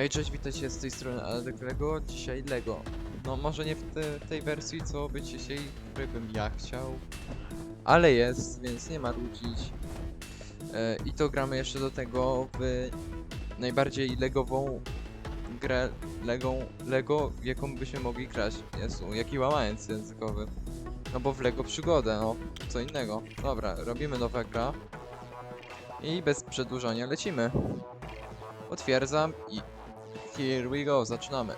Hej, cześć, witajcie z tej strony Lego, dzisiaj Lego. No może nie w te, tej wersji, co by dzisiaj, której bym ja chciał, ale jest, więc nie marudzić. E, I to gramy jeszcze do tego w najbardziej legową grę Lego, Lego, jaką byśmy mogli grać. Jezu, jaki łamając językowy. No bo w Lego przygodę, no, co innego. Dobra, robimy nowa gra. I bez przedłużania lecimy. Potwierdzam i here we go, zaczynamy.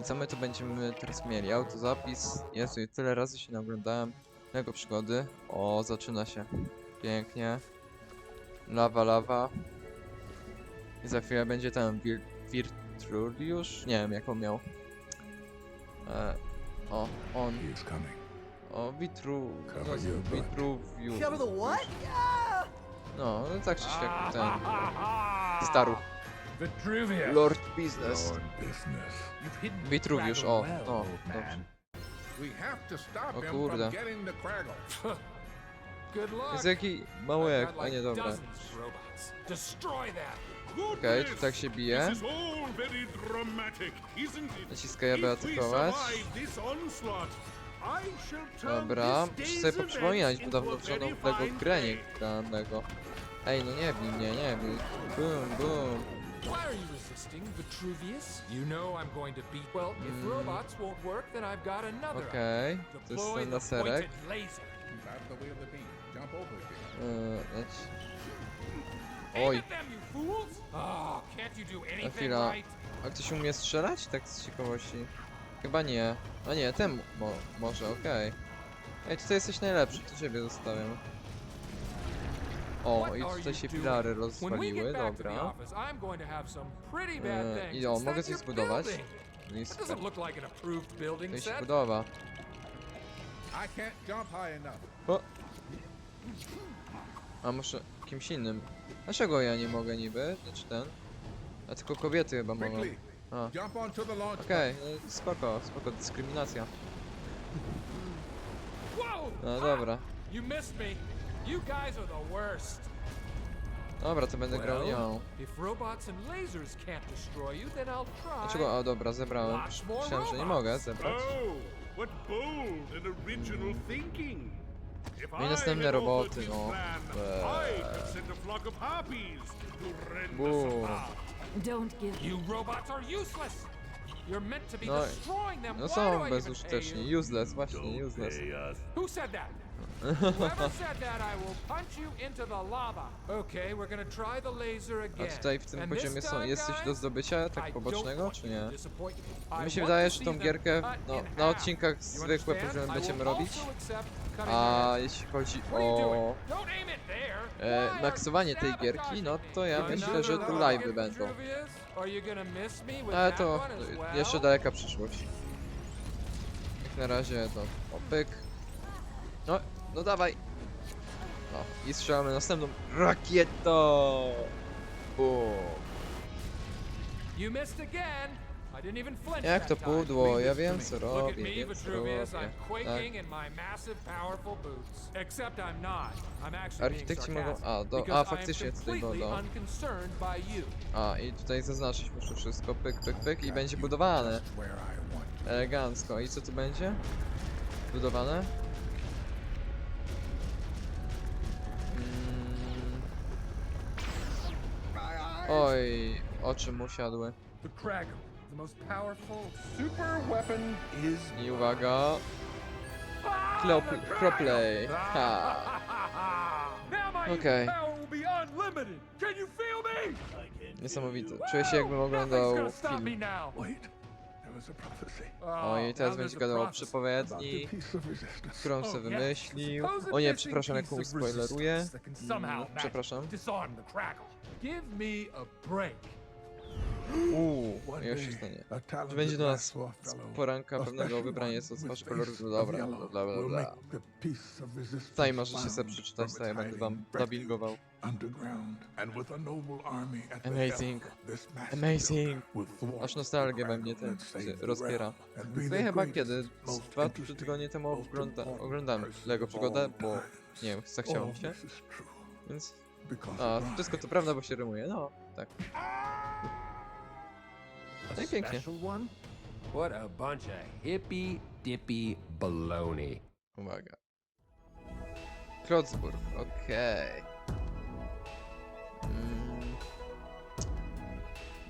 I co my tu będziemy teraz mieli? Autozapis. Jezu, i tyle razy się naglądałem tego przygody. O, zaczyna się. Pięknie. Lawa, lawa. I za chwilę będzie ten Wir? Nie wiem, jak on miał. E, o, on. O, Vitru... Cover your butt. Vitruviu. Cover the what? No, no tak czy siak ten... Staruch. Vitruvius. Lord Business. Lord business. You've hidden the Vitruvius, Craggle o, no, dobrze. O kurde. Jest jaki mały jak... A nie, dobra. Okej, tu tak się bije. Naciskaj, aby atakować. Dobra, muszę sobie poprzypominać, bo dawno żadną fine grę nie Lego. Ej, no nie bij mnie, nie bij. Boom, boom. Why are you resisting, Vitruvius? You know I'm going to beat. Well, if Mm. robots won't work, then I've got another. Okej, to jest Deploy ten the laserek. pointed laser. He's out of the way of the beam. Jump over it. Yy, Oj, do anything chwila. a ktoś umie strzelać? Tak z ciekawości. Chyba nie. A nie, ten mo może, okej. Ej, tutaj jesteś najlepszy, to ciebie zostawiam. O, i tutaj się we rozwaliły, dobra. things. I o, mogę coś zbudować? No building To się enough. O! A muszę kimś innym. Dlaczego ja nie mogę niby? Znaczy ten? A tylko kobiety chyba mogą. A. Okej, no spoko, spoko, dyskryminacja. No dobra. You missed me. You guys are the worst. Dobra, to będę grał nią. If robots and lasers can't destroy you, then I'll try. Dlaczego? A dobra, zebrałem. Myślałem, że nie mogę zebrać. Oh, what bold and original thinking. If No i następne roboty, no. Boom. apart. Don't give You robots are useless. You're meant to be No, destroying them. No Why do są I even pay bezużyteczni. Useless, właśnie, useless. Who said that? Whoever said that, I will punch you into the lava. Okay, we're gonna try the laser A tutaj w tym poziomie są, jest coś do zdobycia, tak pobocznego, czy nie? I Mi się wydaje, że tą gierkę no, na odcinkach zwykłe I będziemy robić. A jeśli chodzi o e, maksowanie tej gierki, no to ja myślę, że tu live'y będą. Ale that to jeszcze daleka przyszłość. Jak na razie to opyk. No, no dawaj. No i strzelamy następną rakietą. Bum. You missed again. I didn't even flinch Jak to pudło, ja wiem co Look at robię, me, wiem co Vitruvius. robię. I'm quaking in my massive, powerful boots. Except I'm not. I'm actually being Architekci mogą- a, do- a, faktycznie tutaj by you. A i tutaj zaznaczyć muszę wszystko, pyk, pyk, pyk i będzie budowane. Elegancko. I co tu będzie? Budowane? Oj, oczy mu siadły. The Kraken, the most powerful super weapon is I uwaga. Klop, Croplay. Ha. Feel me? Niesamowite. Czuję się jakbym oglądał film. prophecy. Oj, teraz będzie gadał o przepowiedni, którą Oh, sobie wymyślił. O nie, przepraszam, jak of spoileruję. Mm, przepraszam. Give me a break. Uuu, jak się stanie. Będzie do nas fellow, poranka pewnego with twarzy face koloru. of Dobra, bla bla bla. Tutaj możecie sobie przeczytać, its będę wam dubbingował. Amazing. Amazing. Aż nostalgia we mnie ten się To the ja chyba kiedy? Z dwa, trzy tygodnie temu ogląda, person Lego Przygodę, bo nie wiem, zachciało mi się, więc... A, wszystko to prawda, bo się rymuje, no, tak. i pięknie. special one? What a bunch of hippy dippy baloney. Uwaga. Klocburg, okej. Mm.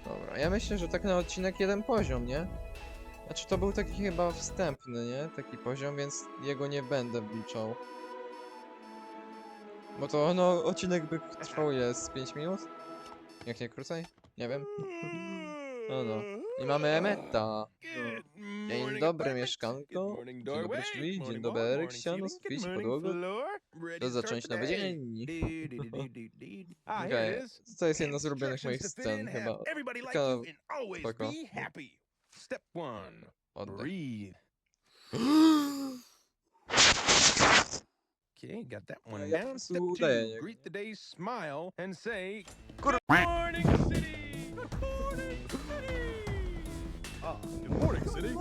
Dobra, ja myślę, że tak na odcinek jeden poziom, nie? Znaczy to był taki chyba wstępny, nie? Taki poziom, więc jego nie będę wliczał. Bo to no, odcinek by trwał jest 5 minut? Jak nie krócej? Nie wiem. No no. I mamy Emeta. Dzień dobry mieszkanko. Dzień dobry drzwi, dzień dobry ściano, suficie, podłogę. To zacząć nowy dzień. Okej, to jest jedna z ulubionych moich scen chyba. Taka spoko. Step one, Oddech. Okay, got that one Ja down. Step udaję, two, nie? greet the day, smile, and say, Kur- Good morning, city! Good morning, city! Ah, good morning, city!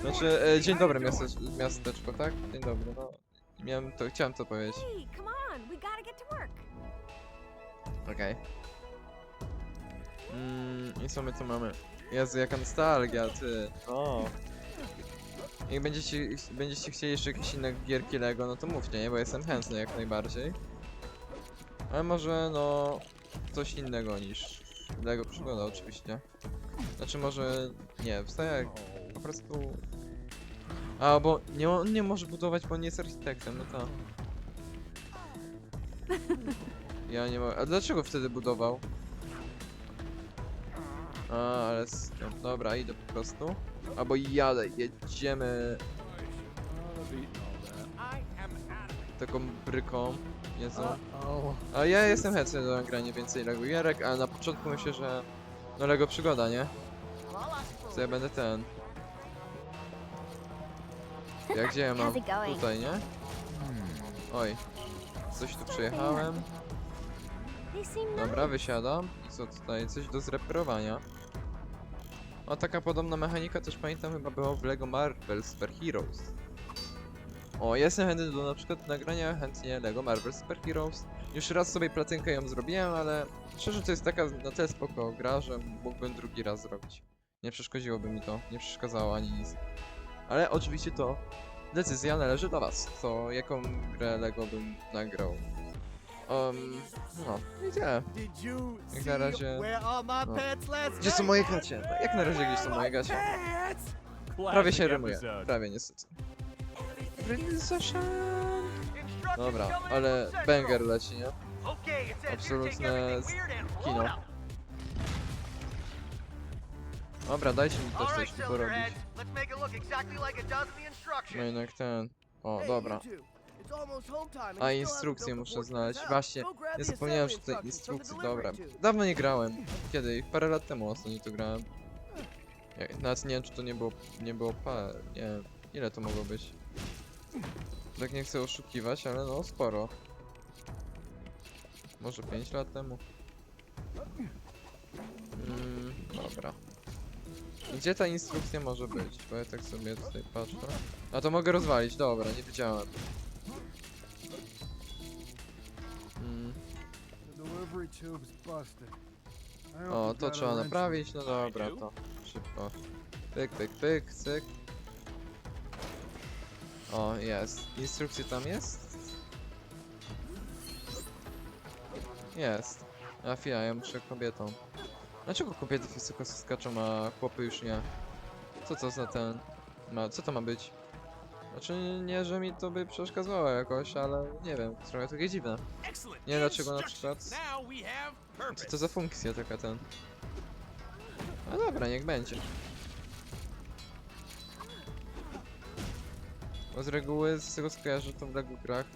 Znaczy, e, dzień dobry miaste, miasteczko, tak? Dzień dobry, no. Miałem to, chciałem to powiedzieć. Hey, come on, we gotta get to work. Okej. Mm, I co my tu mamy? Jezu, jaka nostalgia, ty. O. Jak będziecie, będziecie chcieli jeszcze jakieś inne gierki Lego, no to mówcie, nie? Bo jestem chętny jak najbardziej. Ale może, no... Coś innego niż Lego Przygoda oczywiście. Znaczy może... Nie, wstaję po prostu... A, bo nie, on nie może budować, bo nie jest architektem, no to... Ja nie mogę. A dlaczego wtedy budował? A, ale z... Dobra, idę po prostu. Albo jadę, jedziemy taką bryką. Jezu. A ja jestem chętny do nagrania więcej Lego gierek, ale na początku myślę, że... No Lego przygoda, nie? Co ja będę ten... Jak gdzie ja mam? Tutaj, nie? Oj. Coś tu przejechałem. Dobra, wysiadam. I co tutaj? Coś do zreperowania. O, taka podobna mechanika też pamiętam chyba była w LEGO Marvel Super Heroes. O, jestem chętny do na przykład nagrania chętnie LEGO Marvel Super Heroes. Już raz sobie platynkę ją zrobiłem, ale szczerze to jest taka na tyle spoko gra, że mógłbym drugi raz zrobić. Nie przeszkodziłoby mi to, nie przeszkadzało ani nic. Ale oczywiście to decyzja należy do was, co jaką grę LEGO bym nagrał. Um, no, i tyle. Did you Jak na razie... no. Gdzie są moje gacie? No, Jak na razie gdzieś są moje gacie? Prawie się rymuje. Prawie niestety. Dobra, ale banger leci, nie? Absolutne z- kino. Dobra, dajcie mi też coś porobić. No jednak ten... O, dobra. A instrukcje muszę znaleźć. Właśnie, nie zapomniałem, że tutaj instrukcje, dobra. Dawno nie grałem. Kiedy? Parę lat temu ostatnio to grałem. Ja, nawet nie wiem, czy to nie było, nie było parę, nie. Ile to mogło być? Tak nie chcę oszukiwać, ale no sporo. Może 5 lat temu. Mm, dobra. Gdzie ta instrukcja może być? Bo ja tak sobie tutaj patrzę. A to mogę rozwalić, dobra, nie wiedziałem. O, to trzeba naprawić, no dobra, to szybko. Pyk, pyk, pyk, cyk. O, jest. Instrukcja tam jest? Jest. A chwila, ja muszę kobietą. Dlaczego kobiety wysoko skaczą, a chłopy już nie? Co to za ten... Ma, co to ma być? Znaczy, nie, że mi to by przeszkadzało jakoś, ale nie wiem, trochę takie dziwne. Nie, dlaczego na przykład... Co to za funkcja taka ten? No dobra, niech będzie. Bo z reguły, z tego co kojarzę, to w LEGO grach,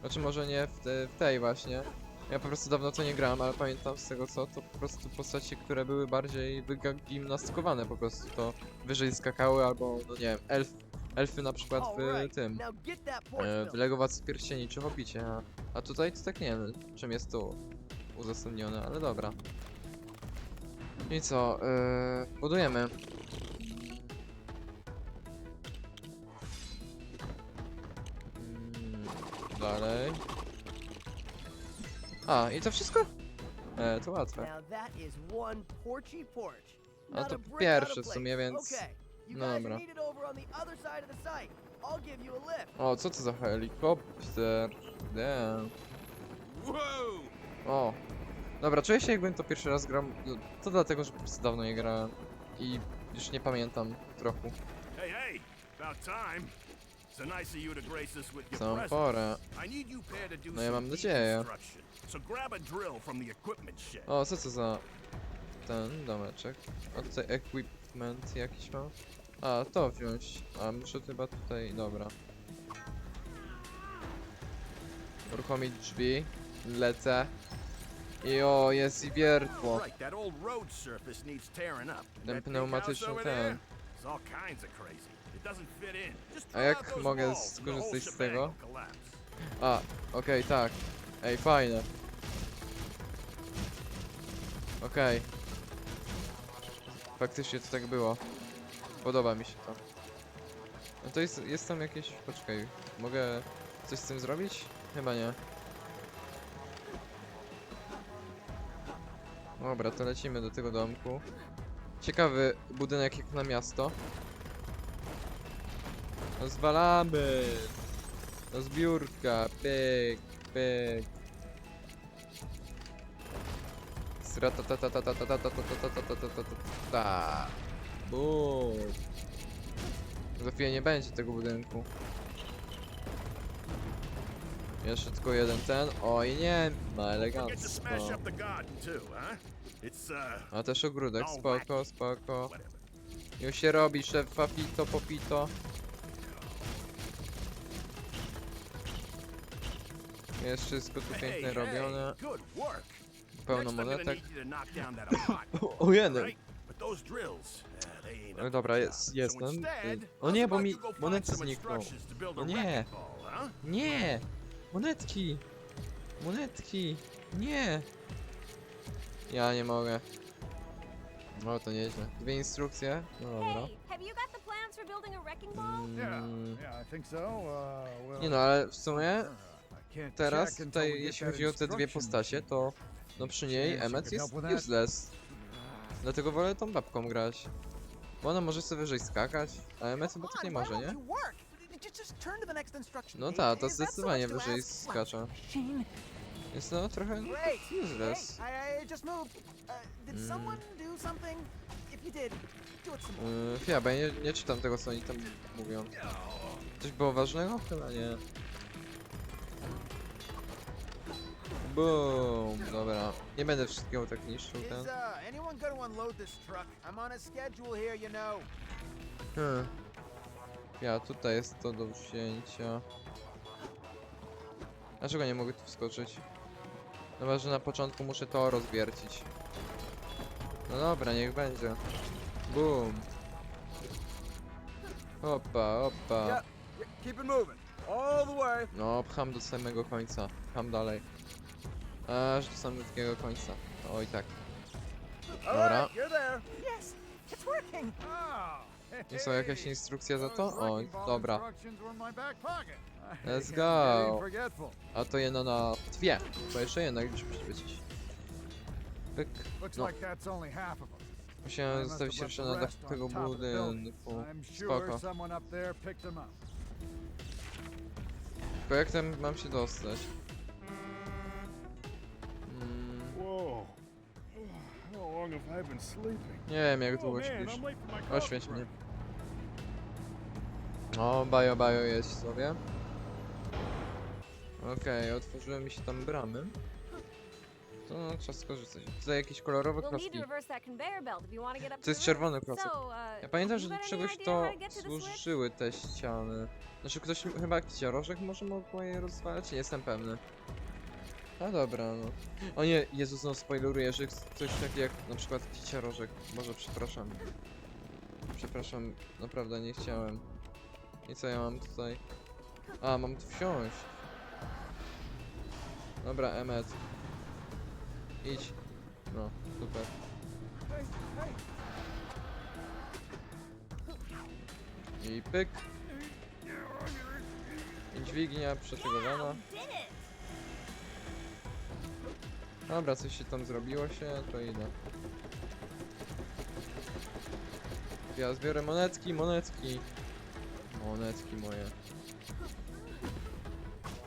znaczy może nie w, te, w tej właśnie, ja po prostu dawno to nie grałem, ale pamiętam z tego co, to po prostu postacie, które były bardziej wygimnastykowane po prostu, to wyżej skakały albo, no nie wiem, elf, elfy na przykład w tym, e, w LEGO Władcy Pierścieni czy Hobbicie, a, a tutaj to tak nie wiem, czym jest to uzasadnione, ale dobra. I co, yy, budujemy. Mm, Dalej. A, i to wszystko? E, to łatwe. Not to of w sumie, więc... No dobra. O, co to za helikopter? Damn. O. Dobra, czuję się jakbym to pierwszy raz grał. No, To dlatego, że po prostu dawno nie grałem. I już nie pamiętam trochę. Hey, hey! About time. So nice of you to grace us with your Całą porę. I need you pair to do No ja mam nadzieję. So grab a drill from the equipment shed. O, co to za ten domeczek? A tutaj equipment jakiś ma? A, to wziąć. A, muszę chyba tutaj... Dobra. Uruchomić drzwi. Lecę. I o, jest i wiertło. Ten pneumatyczny ten. A jak mogę skorzystać z tego? A, okej, okay, tak. Ej, fajne. Okej. Okay. Faktycznie to tak było. Podoba mi się to. No to jest, jest tam jakieś... Poczekaj, mogę coś z tym zrobić? Chyba nie. Dobra, to lecimy do tego domku. Ciekawy budynek jak na miasto. Rozwalamy! Do zbiórka, pyk, pyk. Sratatatatatatatatatatatatatata. Bum. Za chwilę nie będzie tego budynku. Jeszcze tylko jeden ten. Oj nie, ma elegancko. A też ogródek, spoko, spoko. Już się robi, szef papito, popito. Jest wszystko tu pięknie robione. Pełno monetek. o jeden! No dobra, jest, jestem. O nie, bo mi monety znikną. O nie! Nie! Monetki! Monetki! Nie! Ja nie mogę. No to nieźle. Dwie instrukcje? No dobra. Mm. Nie no, ale w sumie teraz tutaj jeśli chodzi o te dwie postacie, to no przy niej Emmet jest useless. Dlatego wolę tą babką grać. Bo ona może sobie wyżej skakać, a Emmet chyba tak nie może, nie? No tak, to zdecydowanie wyżej skacza. Jest no trochę useless. Uh, Mm. Yy, ja nie, nie czytam tego co oni tam mówią. Coś było ważnego? Chyba nie. Boom, dobra. Nie będę wszystkiego tak niszczył Is ten. uh, you know. Hmm. Ja, tutaj jest to do wzięcia. Dlaczego nie mogę tu wskoczyć? Chyba, że na początku muszę to rozwiercić. No dobra, niech będzie. Boom. Opa, opa. No, pcham do samego końca. Pcham dalej. Aż do samego końca. Oj tak. Dobra. Jest są jakieś instrukcje za to? O, dobra. Let's go. A to jedno na dwie. To jeszcze jedna już musi być. Pyk. No. Musiałem zostawić jeszcze na dach tego budynku. Spoko. Tylko jak tam mam się dostać? Long have I been sleeping? nie wiem jak Oh długo śpisz. Oświeć mnie. O, bajo bajo jest sobie. Okej, otworzyły mi się tam bramy. To no, trzeba skorzystać. Tutaj jakieś kolorowe We'll need to reverse that conveyor belt if you want to get up To jest the czerwony roof. klocek. So, uh, Ja pamiętam, że do czegoś to służyły te ściany. Znaczy ktoś, chyba jakiś ciarożek może mogło je rozwalać? Nie jestem pewny. A dobra, no. O nie, Jezus, no spoileruję, że coś takiego jak na przykład ciarożek. Może przepraszam. Przepraszam, naprawdę nie chciałem. I co ja mam tutaj? A, mam tu wsiąść. Dobra, Emmet. Idź. No, super. I pyk. I dźwignia przetegowana. Dobra, coś się tam zrobiło się, to idę. Ja zbiorę monetki, monetki. Monetki moje.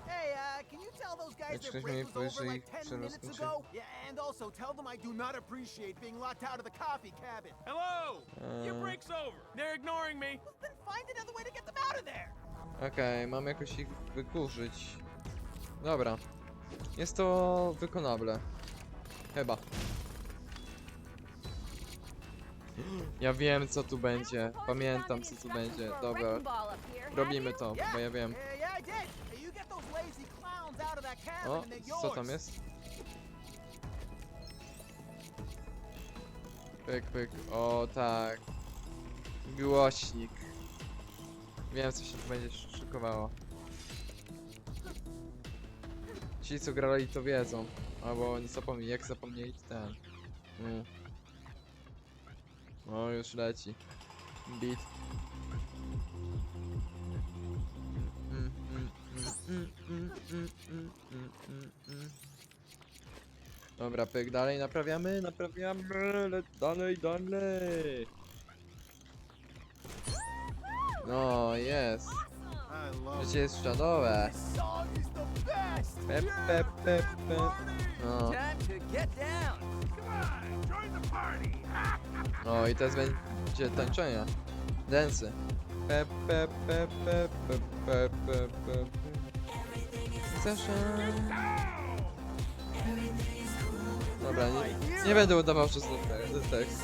Hey, uh, can you tell those guys Czy their ktoś mnie break was over powyżej like 10 przerostu minutes się? ago? Yeah, and also tell them I do not appreciate being locked out of the coffee cabin. Hello! Your break's over. They're ignoring me. Then find another way to get them out of there. Okej, mam jakoś ich wykurzyć. Dobra. Jest to wykonable. Chyba. Ja wiem co tu będzie. Pamiętam co tu będzie. Dobra, robimy to, bo ja wiem. O, co tam jest? Pyk, pyk. O tak. Głośnik. Wiem co się tu będzie sz- szykowało. Ci co grali to wiedzą. Albo nie zapomnij, jak zapomnieli ten. Mm. O już leci. Beat. Dobra, pyk, dalej naprawiamy, naprawiamy, le dalej, dalej. No, jest. Życie jest szanowe. Pe, pe, pe, pe. No. no i teraz będzie tańczenie. Dęsy. Pe, pe, pe, pe, pe, pe, Dobra, nie, nie będę udawał przez ten tekst.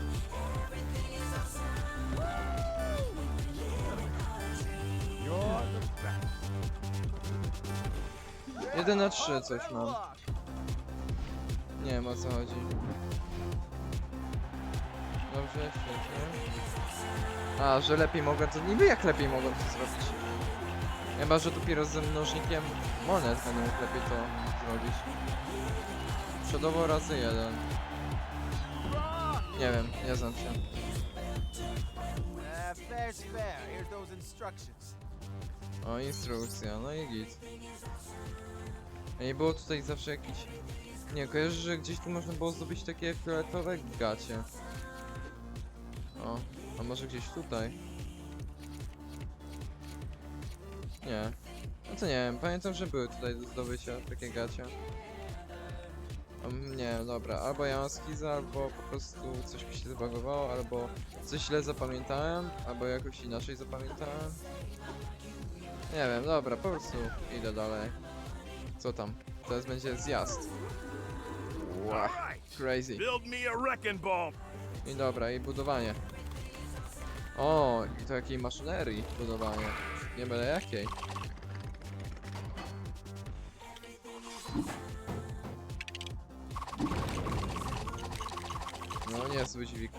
1 na 3 coś mam. Nie wiem o co chodzi. Dobrze, świetnie. A, że lepiej mogę to... Niby jak lepiej mogłem to zrobić? Chyba, że dopiero ze mnożnikiem monet będę mógł lepiej to zrobić. Przodowo razy jeden. Nie wiem, nie znam się. Instructions. O, instrukcja, no i git. A nie było tutaj zawsze jakiś... Nie, kojarzę, że gdzieś tu można było zdobyć takie fioletowe gacie. O, a może gdzieś tutaj? Nie. No to nie wiem, pamiętam, że były tutaj do zdobycia takie gacie. Nie, dobra, albo ja mam skiza, albo po prostu coś mi się zbagowało, albo coś źle zapamiętałem, albo jakoś inaczej zapamiętałem. Nie wiem, dobra, po prostu idę dalej. Co tam? Teraz będzie zjazd. Wow, crazy. I dobra, i budowanie. O, i to jakiej maszynerii budowanie. Nie byle jakiej. No niezły dźwig.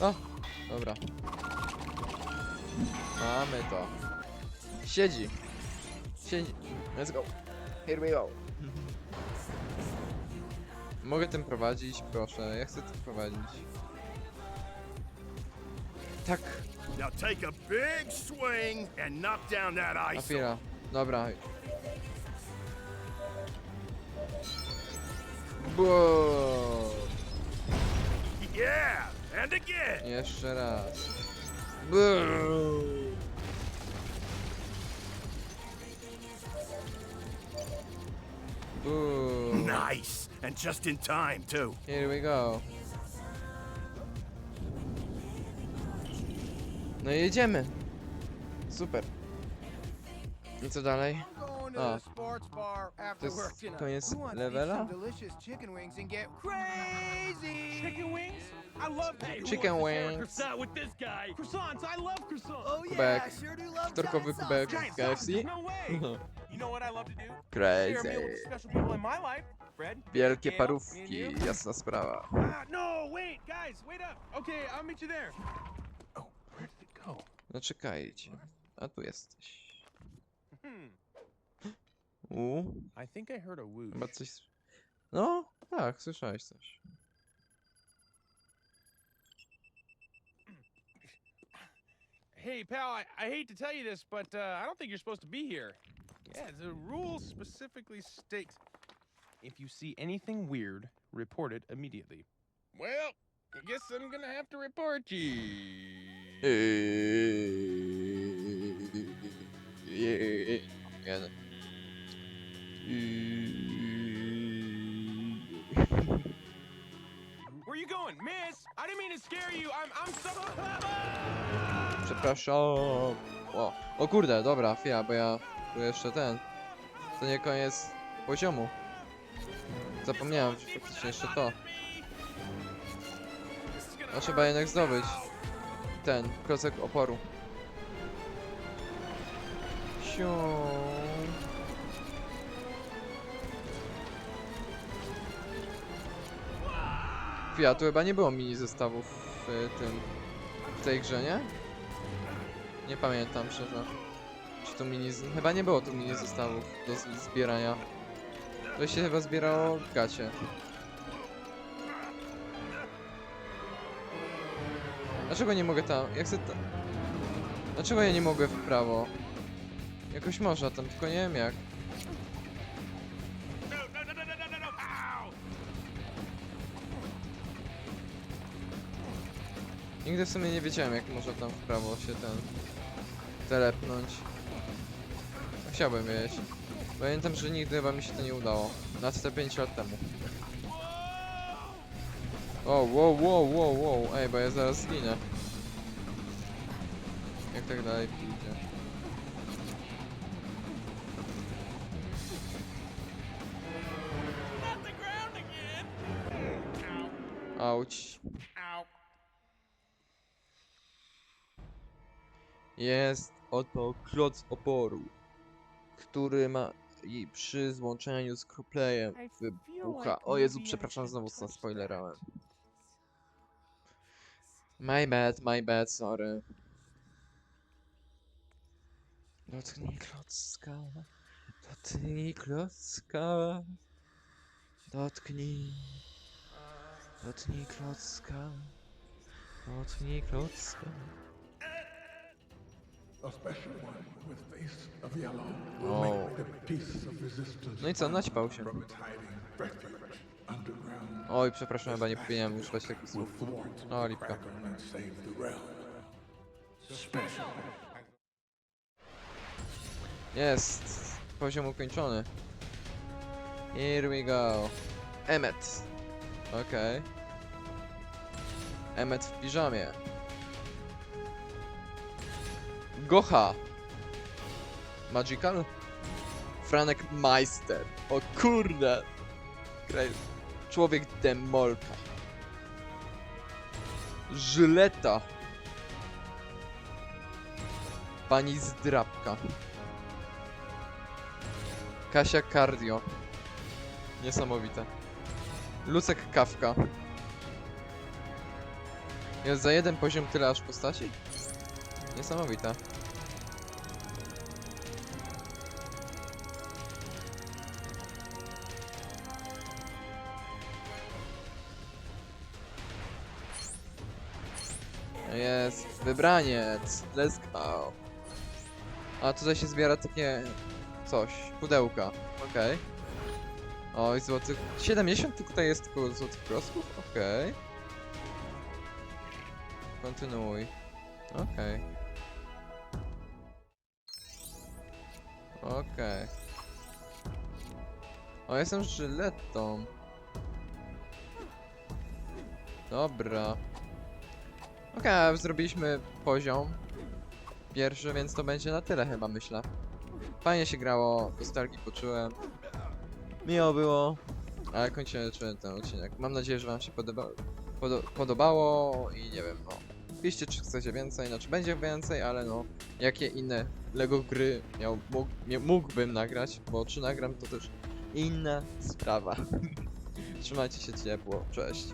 O, dobra. Mamy to. Siedzi. Siedzi. Let's go. Here we go. Mogę tym prowadzić, proszę. Ja chcę tym prowadzić. Tak, Now take a big swing and knock down that ice. Dobra. Bo. Yeah, and again. Jeszcze raz. Bo. Ooh. Nice! And just in time, too. Here we go. No i jedziemy. Super. I co dalej? O. To jest koniec levela? Chicken wings. Kubek. Wtorkowy kubek KFC. No. way. You know what I love to do? Share a meal Crazy. with the special people in my life. Fred. Wielkie Gail, me and parówki, you. jasna sprawa. Ah, no, wait, guys, wait up. Okay, I'll meet you there. Oh, where did it go? No czekajcie. A tu jesteś. Hmm. U, I think I heard a whoosh. chyba coś... s- No, tak, słyszałeś coś. Hey, pal, I, I hate to tell you this, but uh, I don't think you're supposed to be here. Yeah, the rule specifically states if you see anything weird, report it immediately. Well, I guess I'm gonna have to report you. Jeden. Where are you going, Miss? I didn't mean to scare you. I'm I'm so. Przepraszam. O, o kurde, dobra, chwila, bo ja tu jeszcze ten. To nie koniec poziomu. Zapomniałem, faktycznie jeszcze to. A trzeba jednak zdobyć ten klocek oporu. Siu. Chwila, tu chyba nie było mini zestawów w tym w tej grze, nie? Nie pamiętam szczerze. To mini... Chyba nie było tu mini zestawów do zbierania. To się chyba zbierało w gacie. Dlaczego nie mogę tam? Jak chcę. Dlaczego ja nie mogę w prawo? Jakoś można tam, tylko nie wiem jak. Nigdy w sumie nie wiedziałem jak można tam w prawo się ten... telepnąć. Chciałbym wiedzieć. Pamiętam, że nigdy chyba mi się to nie udało. Te 5 lat temu. O, wow, wow, wow, wow. Ej, bo ja zaraz zginę. Jak tak dalej pójdzie. Auć. Jest oto kloc oporu, który ma i przy złączeniu z crewplayem wybucha. O Jezu, przepraszam, znowu co spoilerałem. My bad, my bad, sorry. Dotknij klocka, dotknij klocka, dotknij, dotknij klocka, dotknij klocka. Resistance No i co, naćpał się. refuge underground. Oj, przepraszam, chyba nie powinienem używać takich słów. O, the lipka. Jest! Poziom ukończony. Here we go. Emmet. Okej. Emmet w piżamie. Gocha. Magical? Franek Meister. O kurde. Człowiek demolka. Żyleta. Pani zdrabka. Kasia Cardio. Niesamowite. Lucek Kawka. Jest za jeden poziom tyle aż postaci? Niesamowite. Wybraniec. Let's go. A tutaj się zbiera takie coś, pudełka, okej. Oj, złotych... 70 tutaj jest tylko złotych klocków? Okej. Kontynuuj. Okej. Okej. O, jestem żyletą. Dobra. Okej, zrobiliśmy poziom pierwszy, więc to będzie na tyle chyba, myślę. Fajnie się grało, nostalgii poczułem. Miło było, ale kończymy ten odcinek. Mam nadzieję, że wam się podoba podo podobało i nie wiem, no. Piszcie, czy chcecie więcej, znaczy będzie więcej, ale no, jakie inne LEGO gry miał, mógł, mógłbym nagrać, bo czy nagram to też inna sprawa. Trzymajcie się ciepło, cześć.